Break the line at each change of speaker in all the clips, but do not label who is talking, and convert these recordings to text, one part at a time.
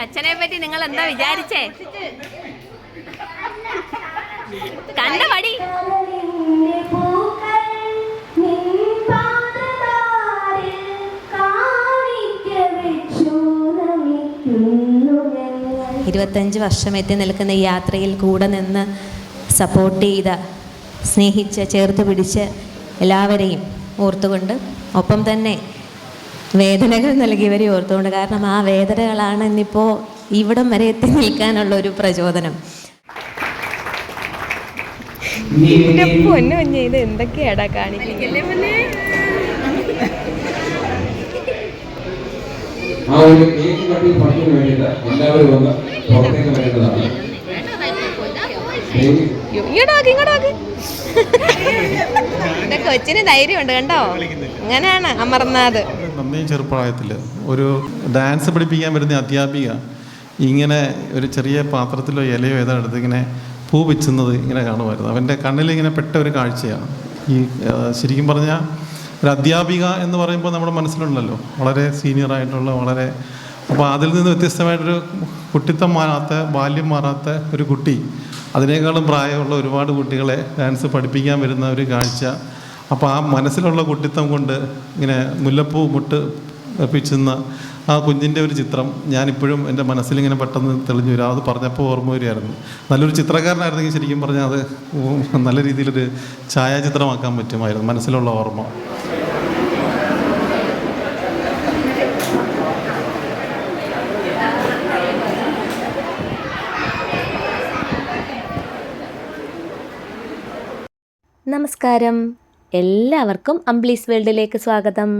അച്ഛനെ പറ്റി നിങ്ങൾ എന്താ വിചാരിച്ചേ? കണ്ട പടി
ഇരുപത്തഞ്ച് വർഷം എത്തി നിൽക്കുന്ന ഈ യാത്രയിൽ കൂടെ നിന്ന് സപ്പോർട്ട് ചെയ്ത സ്നേഹിച്ച് ചേർത്ത് പിടിച്ച് എല്ലാവരെയും ഓർത്തുകൊണ്ട് ഒപ്പം തന്നെ വേദനകൾ നൽകിയവരെ ഓർത്തുകൊണ്ട് കാരണം ആ വേദനകളാണ് ഇന്നിപ്പോൾ ഇവിടം വരെ എത്തി നിൽക്കാനുള്ള ഒരു പ്രചോദനം
എന്റെ പൊന്നു കുഞ്ഞെ ഇത് എന്തൊക്കെയാടാ കാണിക്കുന്നത്?
ആ ഒരു കേക്ക് കട്ടിങ് ഫണ്ടിന് വേണ്ടിയിട്ട് എല്ലാവരും ഒന്ന് പുറത്തേക്ക് വരേണ്ടതാണ്
ഇങ്ങോട്ടാക്ക് ഇങ്ങോട്ടാക്ക് കൊച്ചിന് ധൈര്യമുണ്ട് കണ്ടോ? അങ്ങനെയാണ് അമർനാഥ്.
നന്ദി ചെറുപ്രായത്തിൽ ഒരു ഡാൻസ് പഠിപ്പിക്കാൻ വരുന്ന അധ്യാപിക ഇങ്ങനെ ഒരു ചെറിയ പാത്രത്തിലോ ഇലയോ ഏതോ എടുത്ത് ഇങ്ങനെ പൂ വെച്ചുന്നത് ഇങ്ങനെ കാണുമായിരുന്നു. അവന്റെ കണ്ണിൽ ഇങ്ങനെ പെട്ട ഒരു കാഴ്ചയാണ്. ഈ ശരിക്കും പറഞ്ഞാൽ ഒരു അധ്യാപിക എന്ന് പറയുമ്പോൾ നമ്മുടെ മനസ്സിലുണ്ടല്ലോ. വളരെ സീനിയർ ആയിട്ടുള്ള വളരെ അപ്പോൾ അതിൽ നിന്ന് വ്യത്യസ്തമായിട്ടൊരു കുട്ടിത്തം മാറാത്ത ബാല്യം മാറാത്ത ഒരു കുട്ടി അതിനേക്കാളും പ്രായമുള്ള ഒരുപാട് കുട്ടികളെ ഡാൻസ് പഠിപ്പിക്കാൻ വരുന്ന ഒരു കാഴ്ച അപ്പോൾ ആ മനസ്സിലുള്ള കുട്ടിത്തം കൊണ്ട് ഇങ്ങനെ മുല്ലപ്പൂ മുട്ട് പിച്ചുന്ന ആ കുഞ്ഞിന്റെ ഒരു ചിത്രം ഞാനിപ്പോഴും എന്റെ മനസ്സിലിങ്ങനെ പെട്ടെന്ന് തെളിഞ്ഞു വരും. അത് പറഞ്ഞപ്പോൾ ഓർമ്മ വരികയായിരുന്നു. നല്ലൊരു ചിത്രകാരനായിരുന്നെങ്കിൽ ശരിക്കും പറഞ്ഞാൽ അത് നല്ല രീതിയിലൊരു ഛായാചിത്രമാക്കാൻ പറ്റുമായിരുന്നു. മനസ്സിലുള്ള ഓർമ്മ.
നമസ്കാരം. എല്ലാവർക്കും അംബ്ലീസ് വേൾഡിലേക്ക് സ്വാഗതം.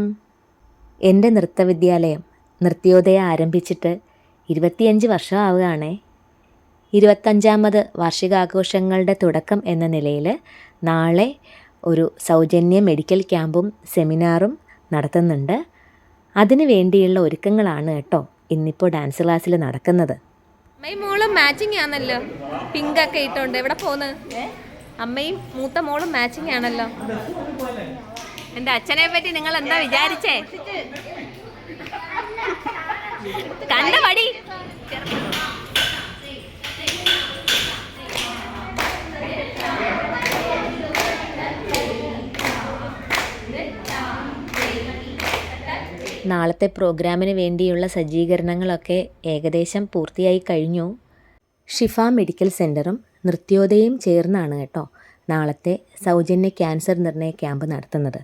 എന്റെ നൃത്തവിദ്യാലയം നൃത്യോദയം ആരംഭിച്ചിട്ട് ഇരുപത്തിയഞ്ച് വർഷം ആവുകയാണേ. ഇരുപത്തഞ്ചാമത് വാർഷികാഘോഷങ്ങളുടെ തുടക്കം എന്ന നിലയിൽ നാളെ ഒരു സൗജന്യ മെഡിക്കൽ ക്യാമ്പും സെമിനാറും നടത്തുന്നുണ്ട്. അതിനു വേണ്ടിയുള്ള ഒരുക്കങ്ങളാണ് കേട്ടോ ഇന്നിപ്പോൾ ഡാൻസ് ക്ലാസ്സിൽ നടക്കുന്നത്.
മോളും മാച്ചിങ് ആണല്ലോ പിങ്ക് ഒക്കെ ഇട്ടോണ്ട്. എവിടെ പോന്ന്? അമ്മയും മൂത്ത മോളും മാച്ചിങ് ആണല്ലോ. എന്റെ അച്ഛനെ പറ്റി നിങ്ങൾ എന്താ വിചാരിച്ചേ? കണ്ട പടി
നാളത്തെ പ്രോഗ്രാമിന് വേണ്ടിയുള്ള സജ്ജീകരണങ്ങളൊക്കെ ഏകദേശം പൂർത്തിയായി കഴിഞ്ഞു. ഷിഫ മെഡിക്കൽ സെന്ററും നൃത്യോദയും ചേർന്നാണ് കേട്ടോ നാളത്തെ സൗജന്യ ക്യാൻസർ നിർണയ ക്യാമ്പ് നടത്തുന്നത്.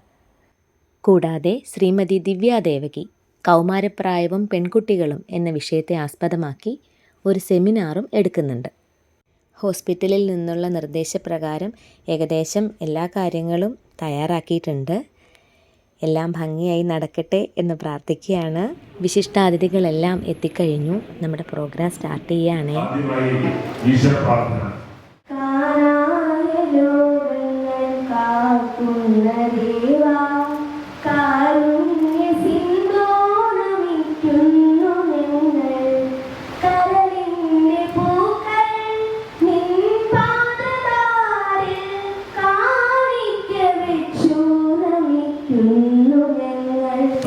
കൂടാതെ ശ്രീമതി ദിവ്യാദേവകി കൗമാരപ്രായവും പെൺകുട്ടികളും എന്ന വിഷയത്തെ ആസ്പദമാക്കി ഒരു സെമിനാറും എടുക്കുന്നുണ്ട്. ഹോസ്പിറ്റലിൽ നിന്നുള്ള നിർദ്ദേശപ്രകാരം ഏകദേശം എല്ലാ കാര്യങ്ങളും തയ്യാറാക്കിയിട്ടുണ്ട്. എല്ലാം ഭംഗിയായി നടക്കട്ടെ എന്ന് പ്രാർത്ഥിക്കുകയാണ്. വിശിഷ്ടാതിഥികളെല്ലാം എത്തിക്കഴിഞ്ഞു. നമ്മുടെ പ്രോഗ്രാം സ്റ്റാർട്ട് ചെയ്യുകയാണേ.
കാനായ നിങ്ങൾ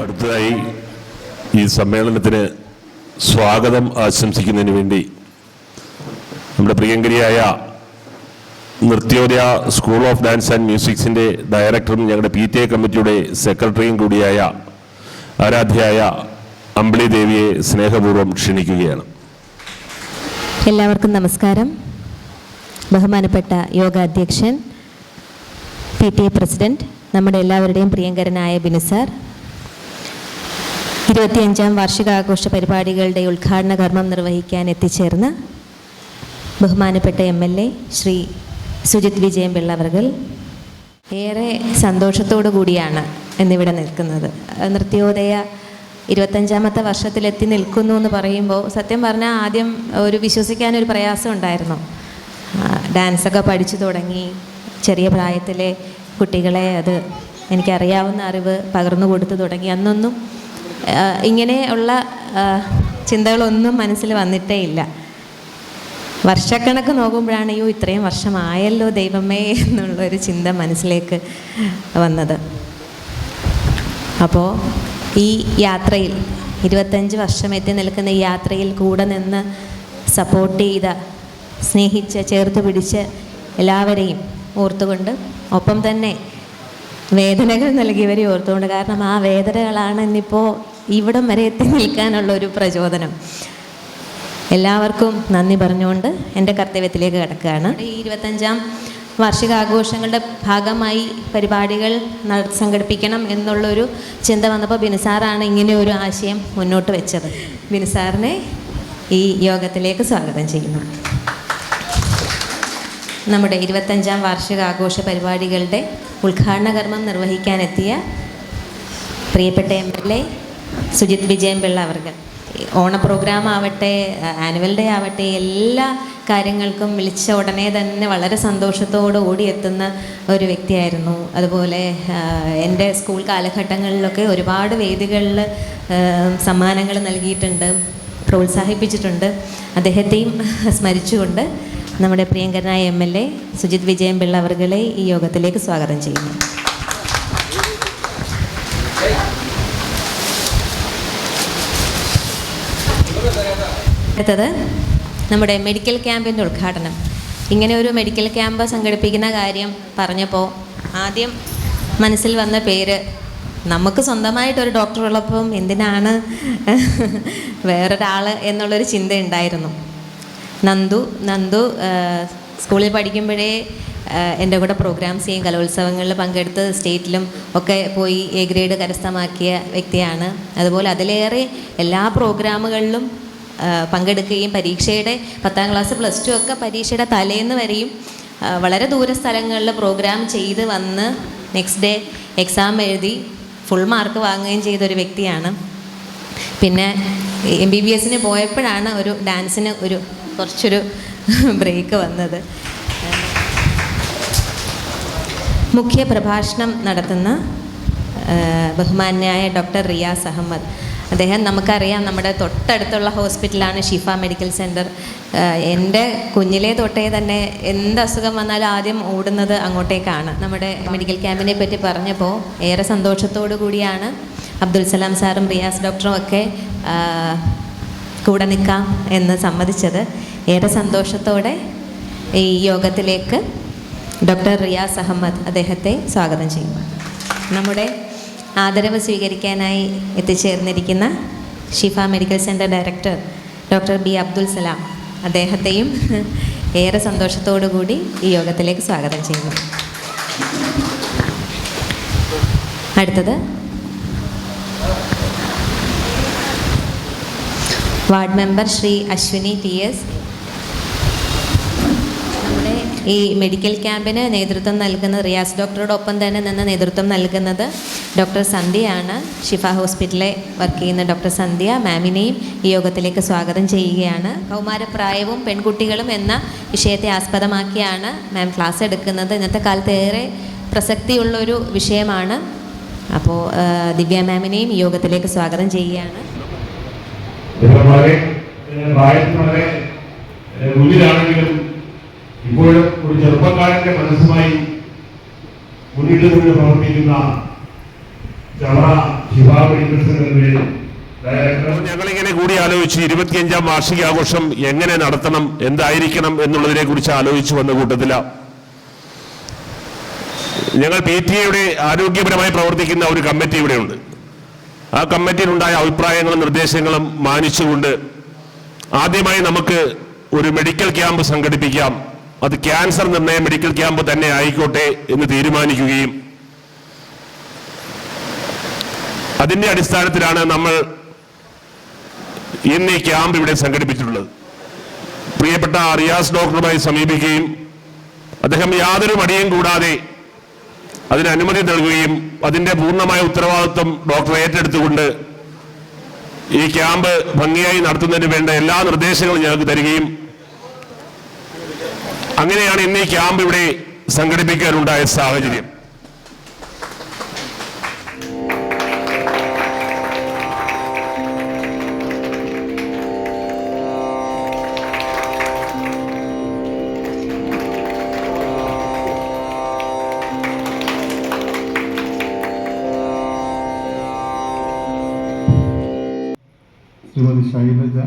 അടുത്തതായി ഈ സമ്മേളനത്തിന് സ്വാഗതം ആശംസിക്കുന്നതിന് വേണ്ടി നമ്മുടെ പ്രിയങ്കരിയായ Nrithyodaya school of dance and മ്യൂസിക്സിന്റെ ഡയറക്ടറും ഞങ്ങളുടെ പി ടി എ കമ്മിറ്റിയുടെ സെക്രട്ടറിയും കൂടിയായ ആരാധ്യയായ അമ്പിളി ദേവിയെ സ്നേഹപൂർവം ക്ഷണിക്കുകയാണ്.
എല്ലാവർക്കും നമസ്കാരം. ബഹുമാനപ്പെട്ട യോഗ അധ്യക്ഷൻ പി ടി എ പ്രസിഡന്റ് നമ്മുടെ എല്ലാവരുടെയും പ്രിയങ്കരനായ ബിനു സാർ. ഇരുപത്തിയഞ്ചാം വാർഷികാഘോഷ പരിപാടികളുടെ ഉദ്ഘാടന കർമ്മം നിർവഹിക്കാൻ എത്തിച്ചേർന്ന ബഹുമാനപ്പെട്ട M L A Shri Sujith Vijayam പിള്ളവർകൾ ഏറെ സന്തോഷത്തോടു കൂടിയാണ് എന്നിവിടെ നിൽക്കുന്നത്. നൃത്യോദയ ഇരുപത്തഞ്ചാമത്തെ വർഷത്തിലെത്തി നിൽക്കുന്നു എന്ന് പറയുമ്പോൾ സത്യം പറഞ്ഞാൽ ആദ്യം ഒരു വിശ്വസിക്കാനൊരു പ്രയാസം ഉണ്ടായിരുന്നു. ഡാൻസൊക്കെ പഠിച്ചു തുടങ്ങി. ചെറിയ പ്രായത്തിലെ കുട്ടികളെ അത് എനിക്കറിയാവുന്ന അറിവ് പകർന്നു കൊടുത്തു തുടങ്ങി. അന്നൊന്നും ഇങ്ങനെയുള്ള ചിന്തകളൊന്നും മനസ്സിൽ വന്നിട്ടേ ഇല്ല. വർഷക്കണക്ക് നോക്കുമ്പോഴാണ് അയ്യോ ഇത്രയും വർഷമായല്ലോ ദൈവമേ എന്നുള്ളൊരു ചിന്ത മനസ്സിലേക്ക് വന്നത്. അപ്പോൾ ഈ യാത്രയിൽ ഇരുപത്തഞ്ച് വർഷം എത്തി നിൽക്കുന്ന ഈ യാത്രയിൽ കൂടെ നിന്ന് സപ്പോർട്ട് ചെയ്ത സ്നേഹിച്ച് ചേർത്ത് പിടിച്ച് എല്ലാവരെയും ഓർത്തുകൊണ്ട് ഒപ്പം തന്നെ വേദനകൾ നൽകിയവരെ ഓർത്തുകൊണ്ട് കാരണം ആ വേദനകളാണ് ഇന്നിപ്പോൾ ഇവിടം വരെ എത്തി നിൽക്കാനുള്ള ഒരു പ്രചോദനം. എല്ലാവർക്കും നന്ദി പറഞ്ഞുകൊണ്ട് എന്റെ കർത്തവ്യത്തിലേക്ക് കിടക്കുകയാണ്. ഈ ഇരുപത്തഞ്ചാം വാർഷികാഘോഷങ്ങളുടെ ഭാഗമായി പരിപാടികൾ സംഘടിപ്പിക്കണം എന്നുള്ളൊരു ചിന്ത വന്നപ്പോൾ ബിനുസാറാണ് ഇങ്ങനെ ഒരു ആശയം മുന്നോട്ട് വെച്ചത്. ബിനുസാറിനെ ഈ യോഗത്തിലേക്ക് സ്വാഗതം ചെയ്യുന്നു. നമ്മുടെ ഇരുപത്തഞ്ചാം വാർഷികാഘോഷ പരിപാടികളുടെ ഉദ്ഘാടന കർമ്മം നിർവഹിക്കാനെത്തിയ പ്രിയപ്പെട്ട M L A Sujith Vijayan Pillai അവർകൾ ഓണ പ്രോഗ്രാം ആവട്ടെ ആനുവൽ ഡേ ആവട്ടെ എല്ലാ കാര്യങ്ങൾക്കും വിളിച്ച ഉടനെ തന്നെ വളരെ സന്തോഷത്തോടെ ഓടിയെത്തുന്ന ഒരു വ്യക്തിയായിരുന്നു. അതുപോലെ എന്റെ സ്കൂൾ കാലഘട്ടങ്ങളിലൊക്കെ ഒരുപാട് വേദികളിൽ സമ്മാനങ്ങൾ നൽകിയിട്ടുണ്ട് പ്രോത്സാഹിപ്പിച്ചിട്ടുണ്ട്. അദ്ദേഹത്തെയും സ്മരിച്ചുകൊണ്ട് നമ്മുടെ പ്രിയങ്കരനായ M L A Sujith Vijayan Pillai അവർകളെ ഈ യോഗത്തിലേക്ക് സ്വാഗതം ചെയ്യുന്നു. അടുത്തത് നമ്മുടെ മെഡിക്കൽ ക്യാമ്പിന്റെ ഉദ്ഘാടനം. ഇങ്ങനെ ഒരു മെഡിക്കൽ ക്യാമ്പ് സംഘടിപ്പിക്കുന്ന കാര്യം പറഞ്ഞപ്പോൾ ആദ്യം മനസ്സിൽ വന്ന പേര് നമുക്ക് സ്വന്തമായിട്ടൊരു ഡോക്ടർ ഉള്ളപ്പം എന്തിനാണ് വേറൊരാൾ എന്നുള്ളൊരു ചിന്ത ഉണ്ടായിരുന്നു. നന്ദു നന്ദു സ്കൂളിൽ പഠിക്കുമ്പോഴേ എന്റെ കൂടെ പ്രോഗ്രാംസ് ചെയ്യും കലോത്സവങ്ങളിൽ പങ്കെടുത്ത് സ്റ്റേറ്റിലും ഒക്കെ പോയി എ ഗ്രേഡ് കരസ്ഥമാക്കിയ വ്യക്തിയാണ്. അതുപോലെ അതിലേറെ എല്ലാ പ്രോഗ്രാമുകളിലും പങ്കെടുക്കുകയും പരീക്ഷയുടെ പത്താം ക്ലാസ് പ്ലസ് ടു ഒക്കെ പരീക്ഷയുടെ തലേന്ന് വരെയും വളരെ ദൂര സ്ഥലങ്ങളിൽ പ്രോഗ്രാം ചെയ്ത് വന്ന് നെക്സ്റ്റ് ഡേ എക്സാം എഴുതി ഫുൾ മാർക്ക് വാങ്ങുകയും ചെയ്ത ഒരു വ്യക്തിയാണ്. പിന്നെ എം ബി ബി എസിന് പോയപ്പോഴാണ് ഒരു ഡാൻസിന് ഒരു കുറച്ചൊരു ബ്രേക്ക് വന്നത്. മുഖ്യ പ്രഭാഷണം നടത്തുന്ന ബഹുമാന്യായ ഡോക്ടർ റിയാസ് അഹമ്മദ്. അദ്ദേഹം നമുക്കറിയാം നമ്മുടെ തൊട്ടടുത്തുള്ള ഹോസ്പിറ്റലാണ് ഷിഫ മെഡിക്കൽ സെന്റർ എന്റെ കുഞ്ഞിലെ തൊട്ടേ തന്നെ എന്ത് അസുഖം വന്നാലും ആദ്യം ഓടുന്നത് അങ്ങോട്ടേക്കാണ്. നമ്മുടെ മെഡിക്കൽ ക്യാമ്പിനെ പറ്റി പറഞ്ഞപ്പോൾ ഏറെ സന്തോഷത്തോടു കൂടിയാണ് അബ്ദുൽ സലാം സാറും റിയാസ് ഡോക്ടറും ഒക്കെ കൂടെ നിൽക്കാം എന്ന് സമ്മതിച്ചത്. ഏറെ സന്തോഷത്തോടെ ഈ യോഗത്തിലേക്ക് ഡോക്ടർ റിയാസ് അഹമ്മദ് അദ്ദേഹത്തെ സ്വാഗതം ചെയ്യുന്നു. നമ്മുടെ ആദരവ് സ്വീകരിക്കാനായി എത്തിച്ചേർന്നിരിക്കുന്ന Shifa medical centre director doctor B Abdul Salam അദ്ദേഹത്തെയും ഏറെ സന്തോഷത്തോടു കൂടി ഈ യോഗത്തിലേക്ക് സ്വാഗതം ചെയ്യുന്നു. അടുത്തത്. Ward member Shri Ashwini T S ഈ മെഡിക്കൽ ക്യാമ്പിന് നേതൃത്വം നൽകുന്ന റിയാസ് ഡോക്ടറോടൊപ്പം തന്നെ നിന്ന് നേതൃത്വം നൽകുന്നത് ഡോക്ടർ സന്ധ്യയാണ്. ഷിഫ ഹോസ്പിറ്റലിലെ വർക്ക് ചെയ്യുന്ന ഡോക്ടർ സന്ധ്യ. മാമിനെയും ഈ യോഗത്തിലേക്ക് സ്വാഗതം ചെയ്യുകയാണ്. കൗമാരപ്രായവും പെൺകുട്ടികളും എന്ന വിഷയത്തെ ആസ്പദമാക്കിയാണ് മാം ക്ലാസ് എടുക്കുന്നത്. ഇന്നത്തെ കാലത്ത് ഏറെ പ്രസക്തിയുള്ളൊരു വിഷയമാണ്. അപ്പോൾ ദിവ്യ മാമിനെയും ഈ യോഗത്തിലേക്ക് സ്വാഗതം ചെയ്യുകയാണ്.
പ്രായത്തിൽ വളരെ ഇപ്പോഴും ഒരു ചെറുപ്പക്കാരന്റെ മനസ്സുമായി മുന്നിട്ട് കൊണ്ട് പ്രവർത്തിക്കുന്ന
ഞങ്ങളിങ്ങനെ കൂടി ആലോചിച്ച് ഇരുപത്തിയഞ്ചാം വാർഷികാഘോഷം എങ്ങനെ നടത്തണം എന്തായിരിക്കണം എന്നുള്ളതിനെ കുറിച്ച് ആലോചിച്ചു വന്ന കൂട്ടത്തില. ഞങ്ങൾ പി ടി എയുടെ ആരോഗ്യപരമായി പ്രവർത്തിക്കുന്ന ഒരു കമ്മിറ്റി ഇവിടെയുണ്ട്. ആ കമ്മിറ്റിയിലുണ്ടായ അഭിപ്രായങ്ങളും നിർദ്ദേശങ്ങളും മാനിച്ചുകൊണ്ട് ആദ്യമായി നമുക്ക് ഒരു മെഡിക്കൽ ക്യാമ്പ് സംഘടിപ്പിക്കാം. അത് ക്യാൻസർ നിർണയ മെഡിക്കൽ ക്യാമ്പ് തന്നെ ആയിക്കോട്ടെ എന്ന് തീരുമാനിക്കുകയും അതിന്റെ അടിസ്ഥാനത്തിലാണ് നമ്മൾ ഇന്ന് ഈ ക്യാമ്പ് ഇവിടെ സംഘടിപ്പിച്ചിട്ടുള്ളത്. പ്രിയപ്പെട്ട റിയാസ് ഡോക്ടറുമായി സമീപിക്കുകയും അദ്ദേഹം യാതൊരു മടിയും കൂടാതെ അതിന് അനുമതി നൽകുകയും അതിന്റെ പൂർണമായ ഉത്തരവാദിത്വം ഡോക്ടർ ഏറ്റെടുത്തുകൊണ്ട് ഈ ക്യാമ്പ് ഭംഗിയായി നടത്തുന്നതിന് വേണ്ട എല്ലാ നിർദ്ദേശങ്ങളും ഞങ്ങൾക്ക് തരികയും അങ്ങനെയാണ് ഇന്ന് ക്യാമ്പ് ഇവിടെ സംഘടിപ്പിക്കാനുണ്ടായ സാഹചര്യം.
ശ്രീമതി ശൈലജ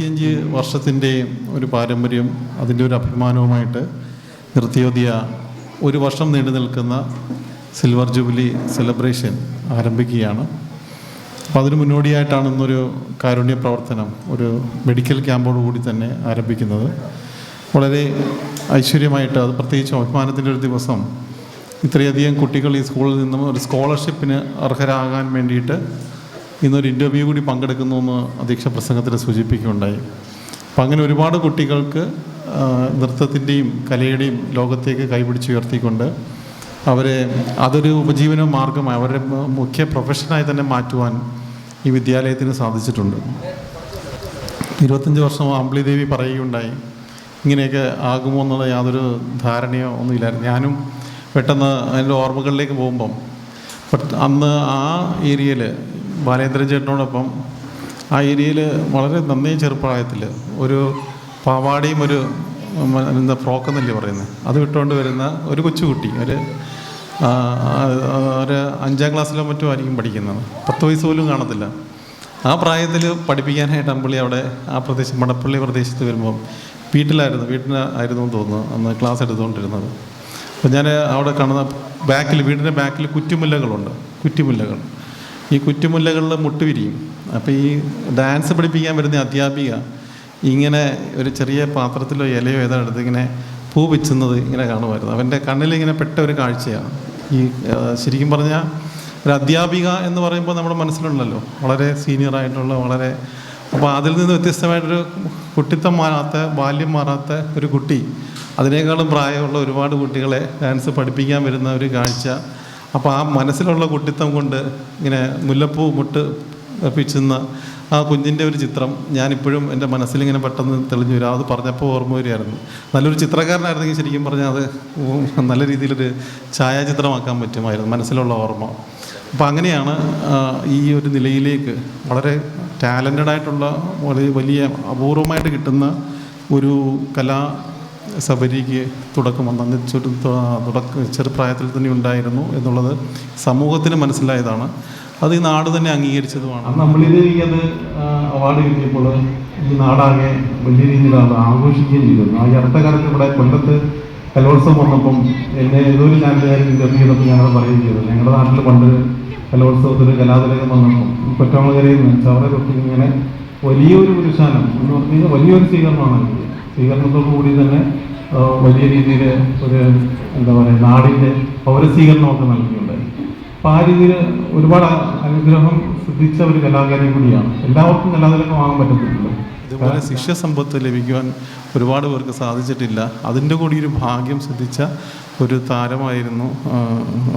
ഇരുപത്തിയഞ്ച് വർഷത്തിന്റെ ഒരു പാരമ്പര്യം അതിന്റെ ഒരു അഭിമാനവുമായിട്ട് നിർത്തിയോതിയ ഒരു വർഷം നീണ്ടു നിൽക്കുന്ന സിൽവർ ജൂബിലി സെലിബ്രേഷൻ ആരംഭിക്കുകയാണ്. അപ്പോൾ അതിന് മുന്നോടിയായിട്ടാണ് ഇന്നൊരു കാരുണ്യ പ്രവർത്തനം ഒരു മെഡിക്കൽ ക്യാമ്പോട് കൂടി തന്നെ ആരംഭിക്കുന്നത്. വളരെ ഐശ്വര്യമായിട്ട് അത് പ്രത്യേകിച്ച് അഭിമാനത്തിന്റെ ഒരു ദിവസം ഇത്രയധികം കുട്ടികൾ ഈ സ്കൂളിൽ നിന്നും ഒരു സ്കോളർഷിപ്പിന് അർഹരാകാൻ വേണ്ടിയിട്ട് ഇന്നൊരു ഇന്റർവ്യൂ കൂടി പങ്കെടുക്കുന്നു എന്ന് അധ്യക്ഷ പ്രസംഗത്തിൽ സൂചിപ്പിക്കുകയുണ്ടായി. അപ്പം അങ്ങനെ ഒരുപാട് കുട്ടികൾക്ക് നൃത്തത്തിന്റെയും കലയുടെയും ലോകത്തേക്ക് കൈപിടിച്ചുയർത്തിക്കൊണ്ട് അവരെ അതൊരു ഉപജീവന മാർഗമായി അവരുടെ മുഖ്യ പ്രൊഫഷനായി തന്നെ മാറ്റുവാൻ ഈ വിദ്യാലയത്തിന് സാധിച്ചിട്ടുണ്ട്. ഇരുപത്തഞ്ച് വർഷം അമ്പിളി ദേവി പറയുകയുണ്ടായി ഇങ്ങനെയൊക്കെ ആകുമോ എന്നുള്ള യാതൊരു ധാരണയോ ഒന്നുമില്ലായിരുന്നു ഞാനും പെട്ടെന്ന് അതിന്റെ ഓർമ്മകളിലേക്ക് പോകുമ്പം അന്ന് ആ ഏരിയയിൽ ബാലേന്ദ്രൻ ചേട്ടനോടൊപ്പം ആ ഏരിയയിൽ വളരെ നന്നേ ചെറുപ്രായത്തിൽ ഒരു പാവാടിയും ഒരു എന്താ ഫ്രോക്ക് എന്നല്ലേ പറയുന്നത് അത് വിട്ടുകൊണ്ട് വരുന്ന ഒരു കൊച്ചുകുട്ടി ഒരു ഒരു അഞ്ചാം ക്ലാസ്സിലോ മറ്റോ ആയിരിക്കും പഠിക്കുന്നത്. പത്ത് വയസ്സ് പോലും കാണത്തില്ല. ആ പ്രായത്തിൽ പഠിപ്പിക്കാനായിട്ട് അമ്പിളി അവിടെ ആ പ്രദേശം മടപ്പള്ളി പ്രദേശത്ത് വരുമ്പം വീട്ടിലായിരുന്നു വീട്ടിലായിരുന്നു എന്ന് തോന്നുന്നു അന്ന് ക്ലാസ് എടുത്തുകൊണ്ടിരുന്നത്. അപ്പോൾ ഞാൻ അവിടെ കാണുന്ന ബാക്കിൽ വീടിന്റെ ബാക്കിൽ കുറ്റിമുല്ലകളുണ്ട് കുറ്റിമുല്ലകൾ. ഈ കുറ്റിമുല്ലകളിൽ മുട്ടുവിരിയും അപ്പോൾ ഈ ഡാൻസ് പഠിപ്പിക്കാൻ വരുന്ന അധ്യാപിക ഇങ്ങനെ ഒരു ചെറിയ പാത്രത്തിലോ ഇലയോ ഏതോ എടുത്ത് ഇങ്ങനെ പൂ വെച്ചുന്നത് ഇങ്ങനെ കാണുമായിരുന്നു. അവന്റെ കണ്ണിൽ ഇങ്ങനെ പെട്ട ഒരു കാഴ്ചയാണ്. ഈ ശരിക്കും പറഞ്ഞാൽ ഒരു അധ്യാപിക എന്ന് പറയുമ്പോൾ നമ്മുടെ മനസ്സിലുണ്ടല്ലോ. വളരെ സീനിയറായിട്ടുള്ള വളരെ അപ്പോൾ അതിൽ നിന്ന് വ്യത്യസ്തമായിട്ടൊരു കുട്ടിത്തം മാറാത്ത ബാല്യം മാറാത്ത ഒരു കുട്ടി. അതിനേക്കാളും പ്രായമുള്ള ഒരുപാട് കുട്ടികളെ ഡാൻസ് പഠിപ്പിക്കാൻ വരുന്ന ഒരു കാഴ്ച അപ്പോൾ ആ മനസ്സിലുള്ള കുട്ടിത്തം കൊണ്ട് ഇങ്ങനെ മുല്ലപ്പൂ മുട്ട് പിച്ചുന്ന ആ കുഞ്ഞിന്റെ ഒരു ചിത്രം ഞാനിപ്പോഴും എന്റെ മനസ്സിലിങ്ങനെ പെട്ടെന്ന് തെളിഞ്ഞു വരും. അത് പറഞ്ഞപ്പോൾ ഓർമ്മ വരികയായിരുന്നു. നല്ലൊരു ചിത്രകാരനായിരുന്നെങ്കിൽ ശരിക്കും പറഞ്ഞാൽ അത് നല്ല രീതിയിലൊരു ഛായാചിത്രമാക്കാൻ പറ്റുമായിരുന്നു മനസ്സിലുള്ള ഓർമ്മ. അപ്പോൾ അങ്ങനെയാണ് ഈ ഒരു നിലയിലേക്ക് വളരെ ടാലന്റഡ് ആയിട്ടുള്ള വളരെ വലിയ അപൂർവമായിട്ട് കിട്ടുന്ന ഒരു കലാ സബരിക്ക് തുടക്കം വന്നു ചെറു തുടക്ക ചെറുപ്രായത്തിൽ തന്നെ ഉണ്ടായിരുന്നു എന്നുള്ളത് സമൂഹത്തിന് മനസ്സിലായതാണ്. അത് ഈ നാട് തന്നെ അംഗീകരിച്ചതുമാണ്. നമ്മളിത് അത് അവാർഡ് കിട്ടിയപ്പോൾ ഈ നാടാകെ വലിയ രീതിയിൽ അത് ആഘോഷിക്കുകയും ചെയ്തിരുന്നു ആ ഈ അടുത്ത കാലത്ത് ഇവിടെ കൊല്ലത്ത് കലോത്സവം വന്നപ്പം എന്നെ ഏതോ ഒരു ചാനലുകാരൻ ഇന്റർവ്യൂ ചെയ്തപ്പോൾ ഞാനത് പറയുകയും ചെയ്തു. ഞങ്ങളുടെ നാട്ടിൽ പണ്ട് കലോത്സവത്തിൽ കലാതിലകം വന്നപ്പം കൊറ്റമകരയിൽ നിന്ന് ചവറ തൊട്ട് വലിയൊരു പുരുഷാനം എന്ന് പറഞ്ഞു കഴിഞ്ഞാൽ വലിയൊരു സ്വീകരണമാണ് നൽകിയത് സ്വീകരണത്തോടു കൂടി തന്നെ വലിയ രീതിയിൽ ഒരു എന്താ പറയുക നാടിന്റെ പൗരസ്വീകരണമൊക്കെ നൽകിയിട്ടുണ്ടായി അപ്പോൾ ആ രീതിയിൽ ഒരുപാട് അനുഗ്രഹം സിദ്ധിച്ച ഒരു കലാകാരി കൂടിയാണ്. എല്ലാവർക്കും കലാതിലകം വാങ്ങാൻ പറ്റത്തില്ല ഇതുപോലെ ശിഷ്യസമ്പത്ത് ലഭിക്കുവാൻ ഒരുപാട് പേർക്ക് സാധിച്ചിട്ടില്ല. അതിന്റെ കൂടി ഒരു ഭാഗ്യം സിദ്ധിച്ച ഒരു താരമായിരുന്നു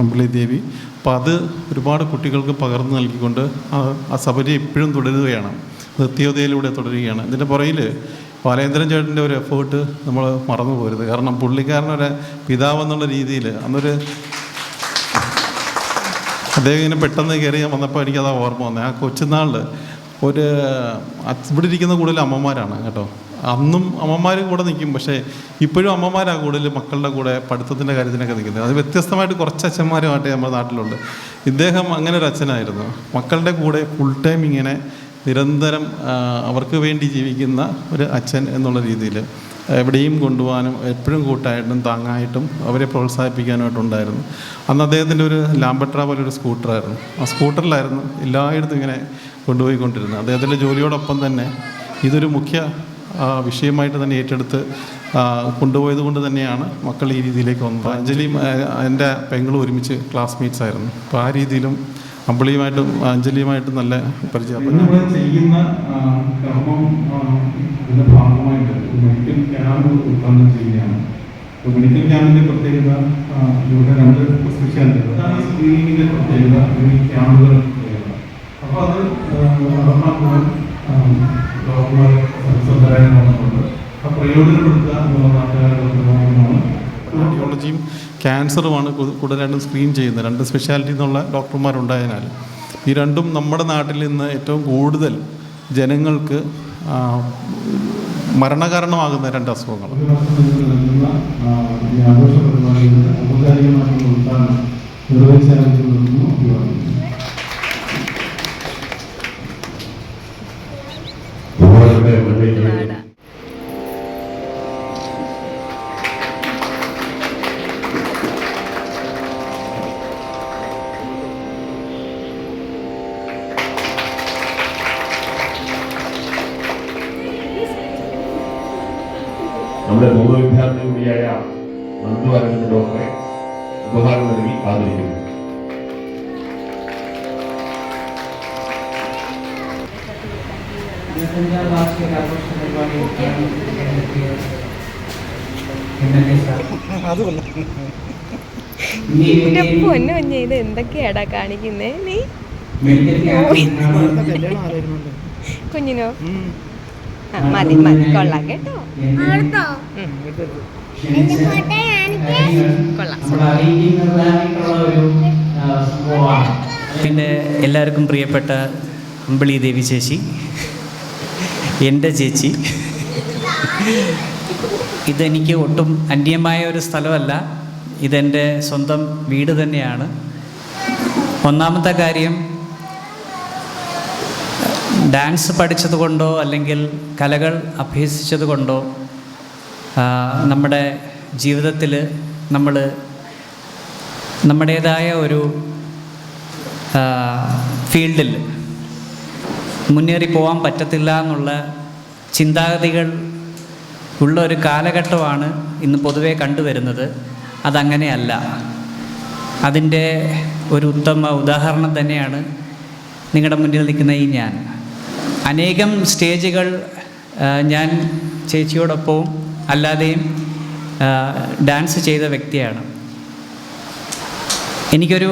അമ്പിളി ദേവി. അപ്പം അത് ഒരുപാട് കുട്ടികൾക്ക് പകർന്നു നൽകിക്കൊണ്ട് ആ ആ സബരി ഇപ്പോഴും തുടരുകയാണ്. നിത്യോദയയിലൂടെ തുടരുകയാണ്. ഇതിന്റെ പുറയിൽ ബാലേന്ദ്രൻ ചേട്ടന്റെ ഒരു എഫേർട്ട് നമ്മൾ മറന്നു പോരുത്. കാരണം പുള്ളിക്കാരനൊരു പിതാവ് എന്നുള്ള രീതിയിൽ അന്നൊരു അദ്ദേഹം ഇങ്ങനെ പെട്ടെന്ന് കയറി വന്നപ്പോൾ എനിക്കതാ ഓർമ്മ വന്നത് ആ കൊച്ചുനാളിൽ ഒരു ഇവിടെ ഇരിക്കുന്ന കൂടുതൽ അമ്മമാരാണ് കേട്ടോ. അന്നും അമ്മമാർ കൂടെ നിൽക്കും പക്ഷേ ഇപ്പോഴും അമ്മമാരാണ് കൂടുതൽ മക്കളുടെ കൂടെ പഠിത്തത്തിന്റെ കാര്യത്തിനൊക്കെ നിൽക്കുന്നത് അത് വ്യത്യസ്തമായിട്ട് കുറച്ച് അച്ഛന്മാരുമായിട്ട് നമ്മുടെ നാട്ടിലുണ്ട്. ഇദ്ദേഹം അങ്ങനെ ഒരു അച്ഛനായിരുന്നു. മക്കളുടെ കൂടെ ഫുൾ ടൈം ഇങ്ങനെ നിരന്തരം അവർക്ക് വേണ്ടി ജീവിക്കുന്ന ഒരു അച്ഛൻ എന്നുള്ള രീതിയിൽ എവിടെയും കൊണ്ടുപോകാനും എപ്പോഴും കൂട്ടായിട്ടും താങ്ങായിട്ടും അവരെ പ്രോത്സാഹിപ്പിക്കാനായിട്ടുണ്ടായിരുന്നു അന്ന് അദ്ദേഹത്തിന്റെ ഒരു ലാംബട്ര പോലെ ഒരു സ്കൂട്ടറായിരുന്നു. ആ സ്കൂട്ടറിലായിരുന്നു എല്ലായിടത്തും ഇങ്ങനെ കൊണ്ടുപോയിക്കൊണ്ടിരുന്നത്. അദ്ദേഹത്തിന്റെ ജോലിയോടൊപ്പം തന്നെ ഇതൊരു മുഖ്യ വിഷയമായിട്ട് തന്നെ ഏറ്റെടുത്ത് കൊണ്ടുപോയത് കൊണ്ട് തന്നെയാണ് മക്കൾ ഈ രീതിയിലേക്ക് വന്നത്. അഞ്ജലിയും എന്റെ പെങ്ങളും ഒരുമിച്ച് ക്ലാസ്മേറ്റ്സ് ആയിരുന്നു. അപ്പോൾ ആ രീതിയിലും അമ്പിളിയുമായിട്ടും അഞ്ജലിയുമായിട്ടും നല്ല പരിചയം. ചെയ്യുന്ന കർമ്മം ഇതിന്റെ ഭാഗമായിട്ട് മെഡിക്കൽ ക്യാമ്പ് ഉദ്ഘാടനം ചെയ്യുകയാണ്. അപ്പോൾ മെഡിക്കൽ ക്യാമ്പിന്റെ പ്രത്യേകത ആ, ഇവിടെ രണ്ട് സ്പെഷ്യാലിറ്റി അതാണ് സ്ക്രീനിങ്ങിന്റെ പ്രത്യേകത ഈ പ്രത്യേകത. അപ്പോൾ അത് നടപ്പാക്കുവാൻ ഡോക്ടർമാരെ സജ്ജരായി വന്നിട്ടുണ്ട്. ആ പ്രയോജനപ്പെടുത്തുക എന്നുള്ള നാട്ടുകാരുടെ ക്യാൻസറുമാണ് കൂടുതലായിട്ടും സ്ക്രീൻ ചെയ്യുന്നത്. രണ്ട് സ്പെഷ്യാലിറ്റി എന്നുള്ള ഡോക്ടർമാരുണ്ടായതിനാൽ. ഈ രണ്ടും നമ്മുടെ നാട്ടിൽ നിന്ന് ഏറ്റവും കൂടുതൽ ജനങ്ങൾക്ക് മരണകാരണമാകുന്ന രണ്ട് അസുഖങ്ങൾ നിർവഹിച്ചാൽ
എന്തൊക്കെയാടാ കാണിക്കുന്നേ? നീ? കുഞ്ഞിനോ? മതി മതി. കൊള്ളാം കേട്ടോ.
പിന്നെ എല്ലാവർക്കും പ്രിയപ്പെട്ട അമ്പിളി ദേവി ചേച്ചി എന്റെ ചേച്ചി. ഇതെനിക്ക് ഒട്ടും അന്യമായ ഒരു സ്ഥലമല്ല. ഇതെന്റെ സ്വന്തം വീട് തന്നെയാണ്. ഒന്നാമത്തെ കാര്യം ഡാൻസ് പഠിച്ചത് കൊണ്ടോ അല്ലെങ്കിൽ കലകൾ അഭ്യസിച്ചത് കൊണ്ടോ നമ്മുടെ ജീവിതത്തിൽ നമ്മൾ നമ്മുടേതായ ഒരു ഫീൽഡിൽ മുന്നേറി പോകാൻ പറ്റത്തില്ല എന്നുള്ള ചിന്താഗതികൾ ഉള്ള ഒരു കാലഘട്ടമാണ് ഇന്ന് പൊതുവെ കണ്ടുവരുന്നത്. അതങ്ങനെയല്ല. അതിന്റെ ഒരു ഉത്തമ ഉദാഹരണം തന്നെയാണ് നിങ്ങളുടെ മുന്നിൽ നിൽക്കുന്ന ഈ ഞാൻ. അനേകം സ്റ്റേജുകൾ ഞാൻ ചേച്ചിയോടൊപ്പവും അല്ലാതെയും ഡാൻസ് ചെയ്ത വ്യക്തിയാണ്. എനിക്കൊരു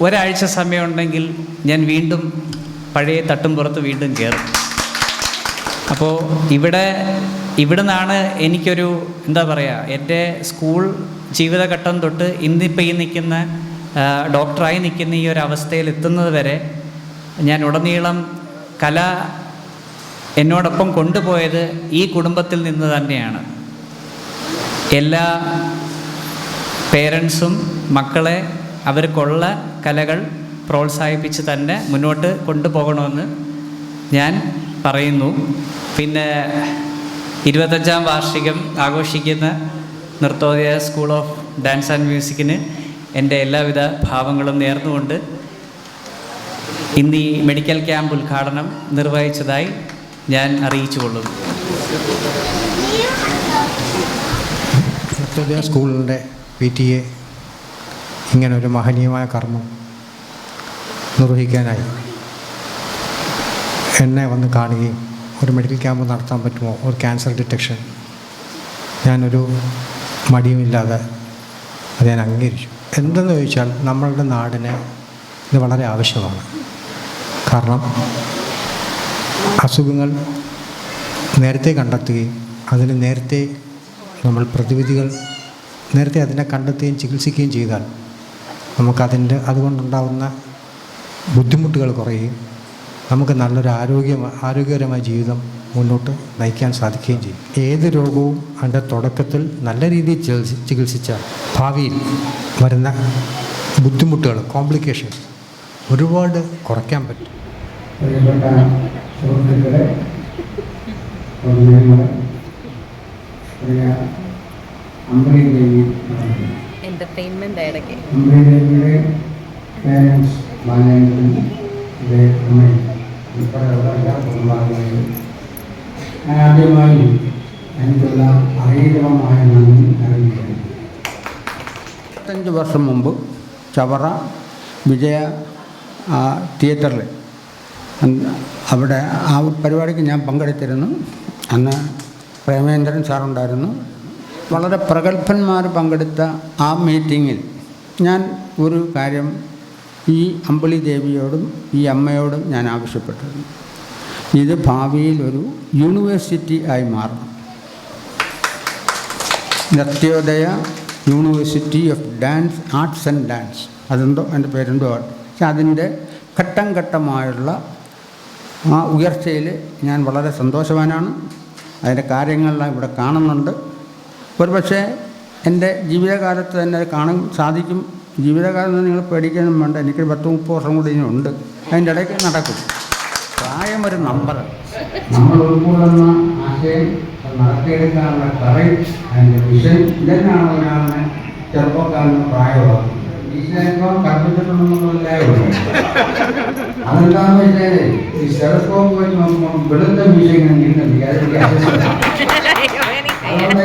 ഒരാഴ്ച സമയമുണ്ടെങ്കിൽ ഞാൻ വീണ്ടും പഴയ തട്ടുംപുറത്ത് വീണ്ടും കയറും. അപ്പോൾ ഇവിടെ ഇവിടെ നിന്നാണ് എനിക്കൊരു എന്താ പറയുക എന്റെ സ്കൂൾ ജീവിതഘട്ടം തൊട്ട് ഇന്നിപ്പോൾ ഈ നിൽക്കുന്ന ഡോക്ടറായി നിൽക്കുന്ന ഈ ഒരു അവസ്ഥയിൽ എത്തുന്നത് വരെ ഞാൻ ഉടനീളം കല എന്നോടൊപ്പം കൊണ്ടുപോയത് ഈ കുടുംബത്തിൽ നിന്ന് തന്നെയാണ്. എല്ലാ പേരൻസും മക്കളെ അവർക്കുള്ള കലകൾ പ്രോത്സാഹിപ്പിച്ച് തന്നെ മുന്നോട്ട് കൊണ്ടുപോകണമെന്ന് ഞാൻ പറയുന്നു. പിന്നെ ഇരുപത്തഞ്ചാം വാർഷികം ആഘോഷിക്കുന്ന Nrithyodaya school of dance and മ്യൂസിക്കിന് എന്റെ എല്ലാവിധ ഭാവങ്ങളും നേർന്നുകൊണ്ട് ഇന്ന് ഈ മെഡിക്കൽ ക്യാമ്പ് ഉദ്ഘാടനം നിർവഹിച്ചതായി ഞാൻ അറിയിച്ചു കൊള്ളുന്നു
നൃത്തോദയ സ്കൂളിന്റെ പി ടി എ ഇങ്ങനൊരു മഹനീയമായ കർമ്മം നിർവഹിക്കാനായി എന്നെ വന്ന് കാണുകയും ഒരു മെഡിക്കൽ ക്യാമ്പ് നടത്താൻ പറ്റുമോ ഒരു ക്യാൻസർ ഡിറ്റക്ഷൻ ഞാനൊരു മടിയുമില്ലാതെ അത് ഞാൻ അംഗീകരിച്ചു. എന്തെന്ന് ചോദിച്ചാൽ നമ്മളുടെ നാടിന് ഇത് വളരെ ആവശ്യമാണ്. കാരണം അസുഖങ്ങൾ നേരത്തെ കണ്ടെത്തുകയും അതിന് നേരത്തെ നമ്മൾ പ്രതിവിധികൾ നേരത്തെ അതിനെ കണ്ടെത്തുകയും ചികിത്സിക്കുകയും ചെയ്താൽ നമുക്കതിന്റെ അതുകൊണ്ടുണ്ടാകുന്ന ബുദ്ധിമുട്ടുകൾ കുറയുകയും നമുക്ക് നല്ലൊരു ആരോഗ്യ ആരോഗ്യകരമായ ജീവിതം മുന്നോട്ട് നയിക്കാൻ സാധിക്കുകയും ചെയ്യും. ഏത് രോഗവും അതിന്റെ തുടക്കത്തിൽ നല്ല രീതിയിൽ ചികിത്സി ചികിത്സിച്ചാൽ ഭാവിയിൽ വരുന്ന ബുദ്ധിമുട്ടുകൾ കോംപ്ലിക്കേഷൻ ഒരുപാട് കുറയ്ക്കാൻ പറ്റും.
അമ്പലി ദേവിയുടെ പേരൻസ് ഇദ്ദേഹത്തിന് ഉൾപ്പെടെയുള്ള എല്ലാ കുടുംബാംഗങ്ങളും ഞാൻ ആദ്യമായി എനിക്കുള്ള അറിയികമായ നന്ദി അറിയിക്കുന്നു.
വർഷം മുമ്പ് ചവറ വിജയ തിയേറ്ററിൽ അവിടെ ആ പരിപാടിക്ക് ഞാൻ പങ്കെടുത്തിരുന്നു. അന്ന് പ്രേമേന്ദ്രൻ സാറുണ്ടായിരുന്നു. വളരെ പ്രഗത്ഭന്മാർ പങ്കെടുത്ത ആ മീറ്റിങ്ങിൽ ഞാൻ ഒരു കാര്യം ഈ അമ്പിളി ദേവിയോടും ഈ അമ്മയോടും ഞാൻ ആവശ്യപ്പെട്ടിരുന്നു. ഇത് ഭാവിയിൽ ഒരു യൂണിവേഴ്സിറ്റി ആയി മാറും Nrithyodaya university of dance arts and dance അതെന്തോ എന്റെ പേരെന്തോ പക്ഷെ അതിന്റെ ഘട്ടം ഘട്ടമായുള്ള ആ ഉയർച്ചയിൽ ഞാൻ വളരെ സന്തോഷവാനാണ്. അതിന്റെ കാര്യങ്ങളെല്ലാം ഇവിടെ കാണുന്നുണ്ട്. ഒരുപക്ഷെ എന്റെ ജീവിതകാലത്ത് തന്നെ കാണാൻ സാധിക്കും. ജീവിതകാലത്ത് നിങ്ങൾ പേടിക്കാനും വേണ്ട. എനിക്ക് പത്ത് മുപ്പത് വർഷം കൂടി ഇനി ഉണ്ട്. അതിന്റെ ഇടയ്ക്ക് നടക്കും. പ്രായം ഒരു നമ്പർ.
നമ്മൾ ഉൾക്കൊള്ളുന്ന ആശയം നടത്തിയെടുക്കാനുള്ള കറേജ് അതിന്റെ വിഷൻ ഇതന്നെയാണ് ഒരാളിനെ ചെറുപ്പക്കാരന് പ്രായമാകുന്നത്. വിഷയങ്ങൾ കൽപ്പിച്ചിട്ടുണ്ടെന്നുള്ളതല്ലേ ഈ സ്റ്റെറസ്കോപ്പ് വെച്ച് നോക്കുമ്പോൾ വെളുത്ത വിഷയം ഇങ്ങനെ.
അതുകൊണ്ട്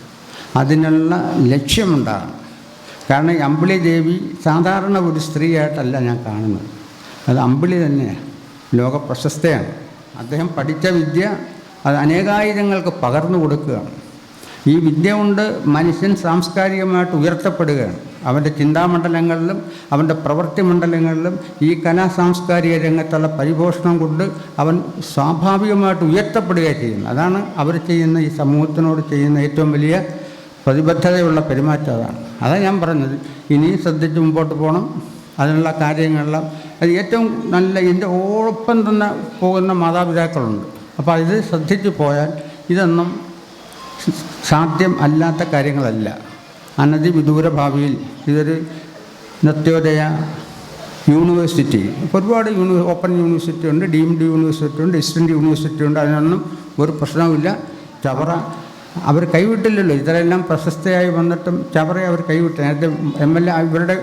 അതിനുള്ള ലക്ഷ്യമുണ്ടാകണം. കാരണം അമ്പിളി ദേവി സാധാരണ ഒരു സ്ത്രീയായിട്ടല്ല ഞാൻ കാണുന്നത്. അത് അമ്പിളി തന്നെയാണ് ലോക പ്രശസ്തയാണ്. അദ്ദേഹം പഠിച്ച വിദ്യ അത് അനേകായിരങ്ങൾക്ക് പകർന്നു കൊടുക്കുകയാണ്. ഈ വിദ്യ കൊണ്ട് മനുഷ്യൻ സാംസ്കാരികമായിട്ട് ഉയർത്തപ്പെടുകയാണ്. അവന്റെ ചിന്താമണ്ഡലങ്ങളിലും അവന്റെ പ്രവൃത്തി മണ്ഡലങ്ങളിലും ഈ കലാ സാംസ്കാരിക രംഗത്തുള്ള പരിപോഷണം കൊണ്ട് അവൻ സ്വാഭാവികമായിട്ട് ഉയർത്തപ്പെടുകയാണ് ചെയ്യുന്നത്. അതാണ് അവർ ചെയ്യുന്ന ഈ സമൂഹത്തിനോട് ചെയ്യുന്ന ഏറ്റവും വലിയ പ്രതിബദ്ധതയുള്ള പെരുമാറ്റം അതാണ്. അതാണ് ഞാൻ പറഞ്ഞത്. ഇനിയും ശ്രദ്ധിച്ച് മുമ്പോട്ട് പോകണം. അതിനുള്ള കാര്യങ്ങളെല്ലാം അത് ഏറ്റവും നല്ല ഇതിന്റെ ഒപ്പം തന്നെ പോകുന്ന മാതാപിതാക്കളുണ്ട്. അപ്പോൾ ഇത് ശ്രദ്ധിച്ചു പോയാൽ ഇതൊന്നും സാധ്യം അല്ലാത്ത കാര്യങ്ങളല്ല. അനധി വിദൂര ഭാവിയിൽ ഇതൊരു നൃത്യോദയ യൂണിവേഴ്സിറ്റി. ഒരുപാട് യൂണി ഓപ്പൺ യൂണിവേഴ്സിറ്റി ഉണ്ട് ഡീംഡ് യൂണിവേഴ്സിറ്റി ഉണ്ട് ഡിസ്റ്റന്റ് യൂണിവേഴ്സിറ്റി ഉണ്ട്. അതിനൊന്നും ഒരു പ്രശ്നവുമില്ല. ചവറ അവർ കൈവിട്ടില്ലല്ലോ. ഇത്രയെല്ലാം പ്രശസ്തയായി വന്നിട്ടും ചവറെ അവർ കൈവിട്ടു. നേരത്തെ എം എൽ എ ഇവരുടെ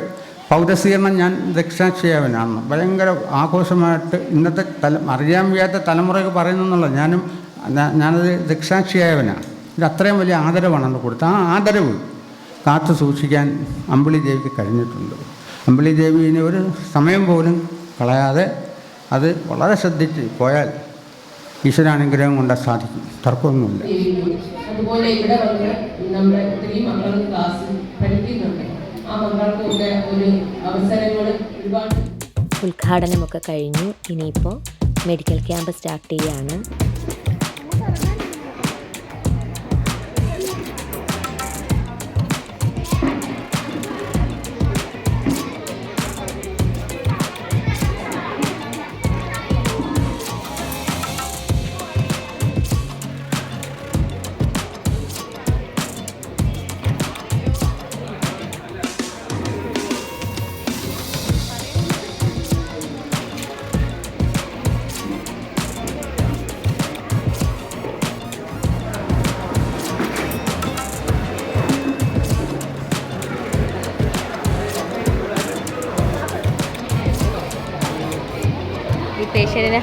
പൗരസ്വീകരണം ഞാൻ ദക്ഷിണാക്ഷിയാവനാണെന്ന് ഭയങ്കര ആഘോഷമായിട്ട് ഇന്നത്തെ തല അറിയാൻ വയ്യാത്ത തലമുറയൊക്കെ പറയുന്നെന്നുള്ള ഞാനും ഞാനത് ദക്ഷിണാക്ഷിയായവനാണ് ഇത് അത്രയും വലിയ ആദരവാണ് അന്ന് കൊടുത്തത് ആ ആദരവ് കാത്തു സൂക്ഷിക്കാൻ അമ്പിളി ദേവിക്ക് കഴിഞ്ഞിട്ടുണ്ട്. അമ്പിളി ദേവിനെ ഒരു സമയം പോലും കളയാതെ അത് വളരെ ശ്രദ്ധിച്ച് പോയാൽ ഈശ്വരാനുഗ്രഹം കൊണ്ട് സാധിക്കും. തർക്കമൊന്നുമില്ല.
അതുപോലെ ഇവിടെ വന്ന് നമ്മുടെ ഒത്തിരി മക്കൾ ക്ലാസ് പഠിക്കുന്നുണ്ട്. ആ മക്കൾക്കൊക്കെ ഒരു അവസരങ്ങൾ ഒരുപാട്
ഉദ്ഘാടനമൊക്കെ കഴിഞ്ഞു. ഇനിയിപ്പോൾ മെഡിക്കൽ ക്യാമ്പ് സ്റ്റാർട്ട് ചെയ്യുകയാണ്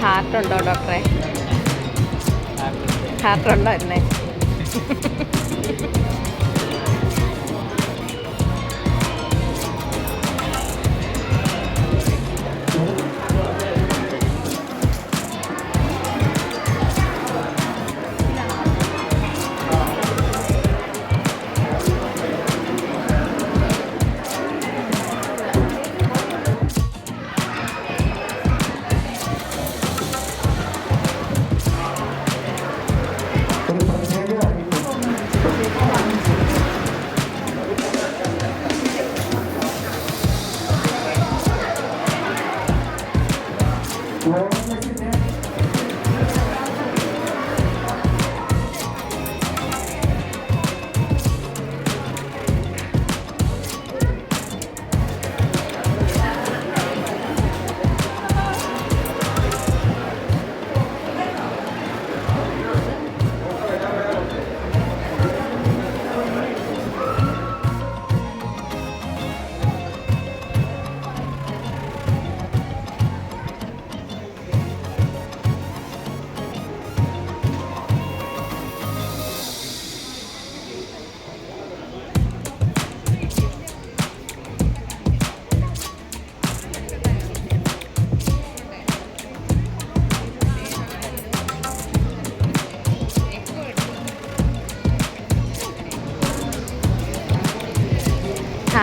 ഹാർട്ട് ഉണ്ടോ ഡോക്ടറെ? ഹാർട്ട് ഉണ്ടോ എന്നെ?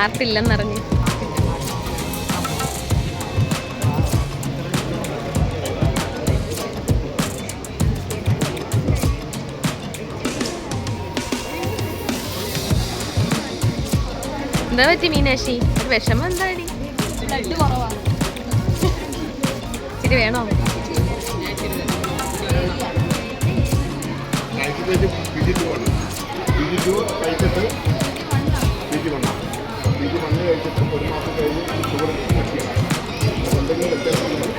ഹാർട്ട് ഇല്ലെന്നറിഞ്ഞു എന്താ പറ്റി മീനാക്ഷി വിഷമം എന്താടി ഇച്ചിരി വേണോ
പേര് പി പി കഴിച്ചിട്ട് ഒരു മാസം കഴിഞ്ഞ് ഷുഗർ എന്തെങ്കിലും വ്യത്യാസം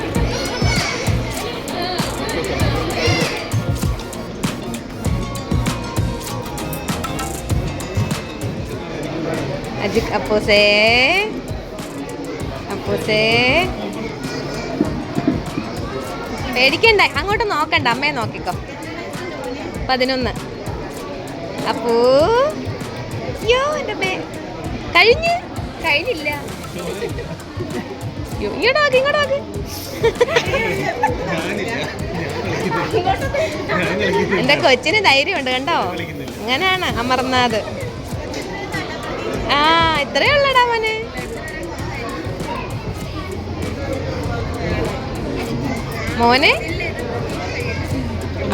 അജിക് അപ്പൂസേ. അപ്പൂസേ. പേടിക്കണ്ട അങ്ങോട്ട് നോക്കണ്ട അമ്മയെ നോക്കിക്കോ. പതിനൊന്ന്. അപ്പൂ. യോ എന്റെ കഴിഞ്ഞ്. കഴിഞ്ഞില്ല. ഇങ്ങോട്ടാക്ക് ഇങ്ങോട്ടാക്ക് എന്റെ കൊച്ചിന് ധൈര്യമുണ്ട് കണ്ടോ? അങ്ങനെയാണ് അമർനാഥ്. ആ ഇത്രേ ഉള്ളടാ മോനെ. മോനെ?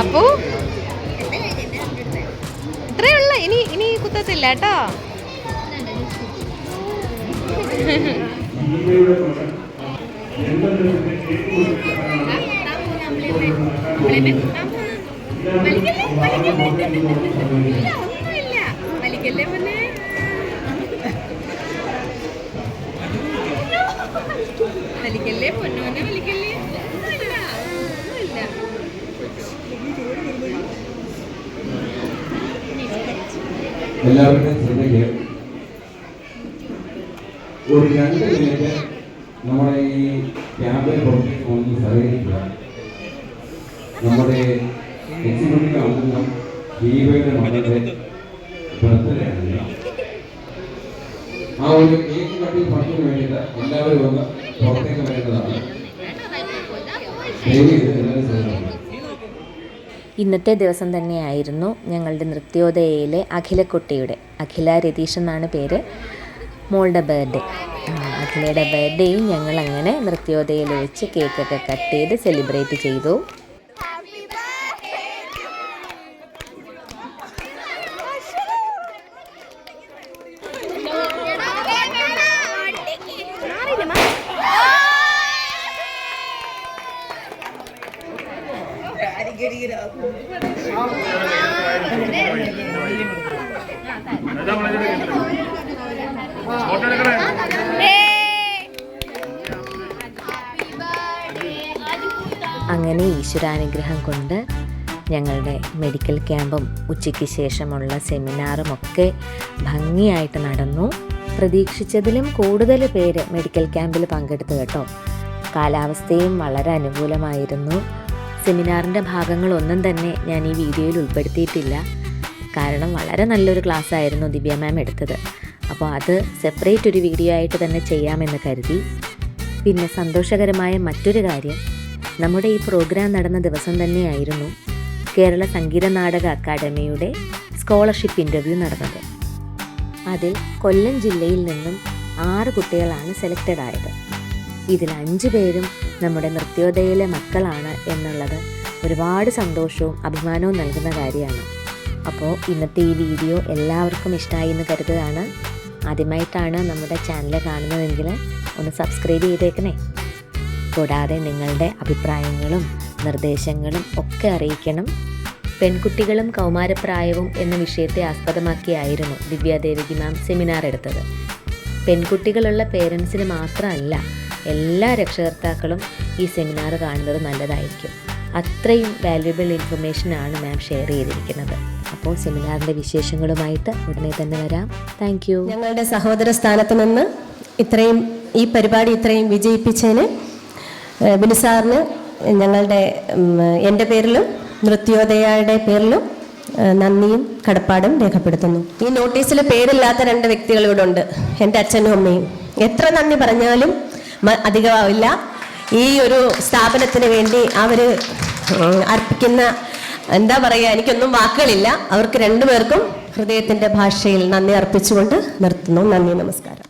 അപ്പു? ഇത്രേ ഉള്ള. ഇനി ഇനി കുത്തത്തില്ല കേട്ടോ. വലിക്കല്ലേ വലിക്കല്ലേ ഒന്നുമില്ല,
ഒരു രണ്ട് മിനിറ്റ് നമ്മുടെ ഈ ക്യാമ്പിന് പുറത്തേക്ക് ഒന്ന് സഹകരിക്കുക. നമ്മുടെ എക്സിക്യൂട്ടീവ് അംഗം മകളുടെ ആ ഒരു കേക്ക് കട്ടിംഗ് ഫംഗ്ഷന് വേണ്ടിയിട്ട് എല്ലാവരും ഒന്ന് പുറത്തേക്ക് വരേണ്ടതാണ്
ഇന്നത്തെ ദിവസം തന്നെയായിരുന്നു ഞങ്ങളുടെ നൃത്യോദയയിലെ അഖിലക്കുട്ടിയുടെ അഖില രതീഷ് എന്നാണ് പേര്. മോളുടെ ബർത്ത്ഡേ അഖിലയുടെ ബർത്ത്ഡേയും ഞങ്ങൾ അങ്ങനെ നൃത്യോദയയിൽ വെച്ച് കേക്കൊക്കെ കട്ട് ചെയ്ത് സെലിബ്രേറ്റ് ചെയ്തു. ക്യാമ്പും ഉച്ചയ്ക്ക് ശേഷമുള്ള സെമിനാറും ഒക്കെ ഭംഗിയായിട്ട് നടന്നു. പ്രതീക്ഷിച്ചതിലും കൂടുതൽ പേര് മെഡിക്കൽ ക്യാമ്പിൽ പങ്കെടുത്തു കേട്ടോ. കാലാവസ്ഥയും വളരെ അനുകൂലമായിരുന്നു. സെമിനാറിന്റെ ഭാഗങ്ങളൊന്നും തന്നെ ഞാൻ ഈ വീഡിയോയിൽ ഉൾപ്പെടുത്തിയിട്ടില്ല. കാരണം വളരെ നല്ലൊരു ക്ലാസ് ആയിരുന്നു ദിവ്യ മാം എടുത്തത്. അപ്പോൾ അത് സെപ്പറേറ്റ് ഒരു വീഡിയോ ആയിട്ട് തന്നെ ചെയ്യാമെന്ന് കരുതി. പിന്നെ സന്തോഷകരമായ മറ്റൊരു കാര്യം. നമ്മുടെ ഈ പ്രോഗ്രാം നടന്ന ദിവസം തന്നെയായിരുന്നു. കേരള സംഗീത നാടക അക്കാദമിയുടെ സ്കോളർഷിപ്പ് ഇന്റർവ്യൂ നടന്നത്. അതിൽ കൊല്ലം ജില്ലയിൽ നിന്നും ആറ് കുട്ടികളാണ് സെലക്റ്റഡ് ആയത്. ഇതിൽ അഞ്ച് പേരും നമ്മുടെ നൃത്യോദയയിലെ മക്കളാണ് എന്നുള്ളത് ഒരുപാട് സന്തോഷവും അഭിമാനവും നൽകുന്ന കാര്യമാണ്. അപ്പോൾ ഇന്നത്തെ ഈ വീഡിയോ എല്ലാവർക്കും ഇഷ്ടമായി എന്ന് കരുതുകയാണ്. ആദ്യമായിട്ടാണ് നമ്മുടെ ചാനൽ കാണുന്നതെങ്കിൽ ഒന്ന് സബ്സ്ക്രൈബ് ചെയ്തേക്കണേ. കൂടാതെ നിങ്ങളുടെ അഭിപ്രായങ്ങളും നിർദ്ദേശങ്ങളും ഒക്കെ അറിയിക്കണം. പെൺകുട്ടികളും കൗമാരപ്രായവും എന്ന വിഷയത്തെ ആസ്പദമാക്കിയായിരുന്നു ദിവ്യാദേവികി മാം സെമിനാർ എടുത്തത്. പെൺകുട്ടികളുള്ള പേരൻസിന് മാത്രമല്ല എല്ലാ രക്ഷകർത്താക്കളും ഈ സെമിനാർ കാണുന്നത് നല്ലതായിരിക്കും. അത്രയും വാല്യുബിൾ ഇൻഫർമേഷൻ ആണ് മാം ഷെയർ ചെയ്തിരിക്കുന്നത്. അപ്പോൾ സെമിനാറിന്റെ വിശേഷങ്ങളുമായിട്ട് ഉടനെ തന്നെ വരാം. താങ്ക് യു
ഞങ്ങളുടെ സഹോദര സ്ഥാനത്ത് നിന്ന് ഇത്രയും ഈ പരിപാടി ഇത്രയും വിജയിപ്പിച്ചതിന് ബിനുസാറിന് ബിനു സാറിന് ഞങ്ങളുടെ എന്റെ പേരിലും നൃത്യോദയയുടെ പേരിലും നന്ദിയും കടപ്പാടും രേഖപ്പെടുത്തുന്നു. ഈ നോട്ടീസിൽ പേരില്ലാത്ത രണ്ട് വ്യക്തികൾ ഇവിടെ ഉണ്ട്. എന്റെ അച്ഛനും അമ്മയും. എത്ര നന്ദി പറഞ്ഞാലും അധികമാവില്ല. ഈ ഒരു സ്ഥാപനത്തിന് വേണ്ടി അവർ അർപ്പിക്കുന്ന എന്താ പറയുക എനിക്കൊന്നും വാക്കുകളില്ല. അവർക്ക് രണ്ടുപേർക്കും ഹൃദയത്തിന്റെ ഭാഷയിൽ നന്ദി അർപ്പിച്ചുകൊണ്ട് നിർത്തുന്നു. നന്ദി നമസ്കാരം.